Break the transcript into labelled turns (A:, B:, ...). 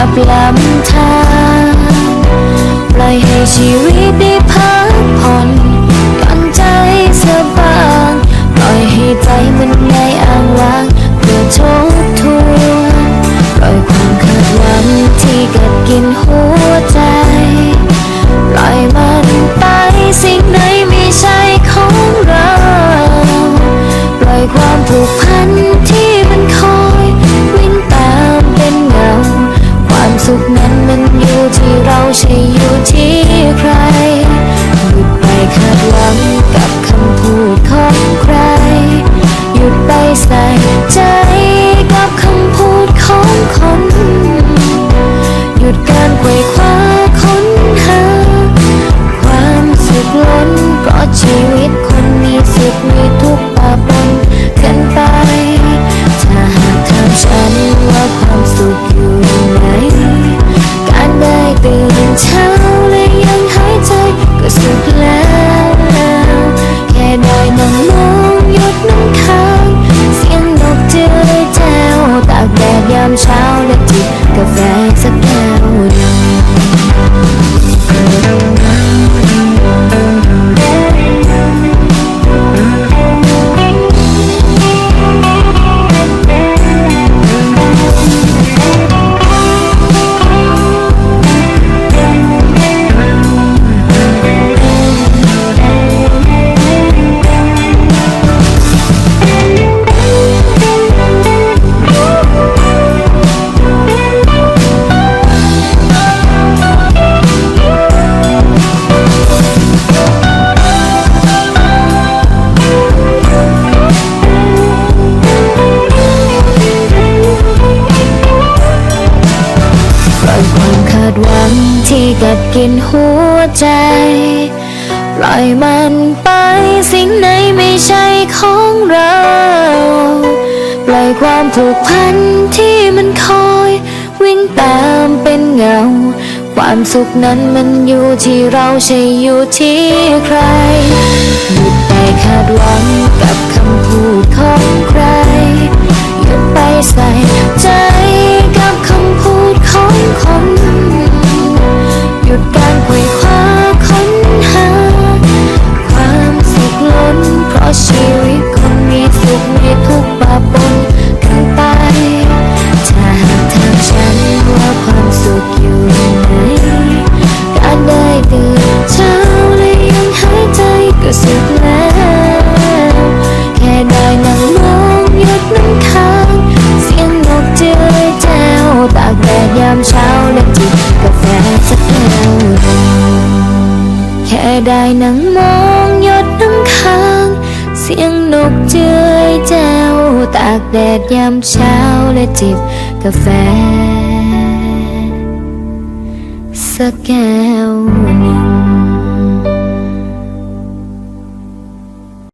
A: กับลำธารปล่อยให้ชีวิตได้พักผ่อนก่อนใจสบายปล่อยให้ใจมันง่ายอ้างว้างเพื่อทบทวนปล่อยความคาดหวังที่กัดกินหัว ค กัดกินหัวใจ ปล่อยมันไปสิ่งไหนไม่ใช่ของเรา ปล่อยความผูกพันที่มันคอย วิ่งตามเป็นเงา ความสุขนั้นมันอยู่ที่เราใช่อยู่ที่ใครหยุดไปคาดหวังกับคำพูดของใคร การไขว่คว้าค้นหา ความสุขล้นเพราะชีวิตคนมีสุขมีทุกบาปะปนกัน ค่ได้นั่งมองหยดน้ำค้าง เสียงนกเจือแจ้วตากแดดยามเช้าและจิบกาแฟ สักแก้วหนึ่ง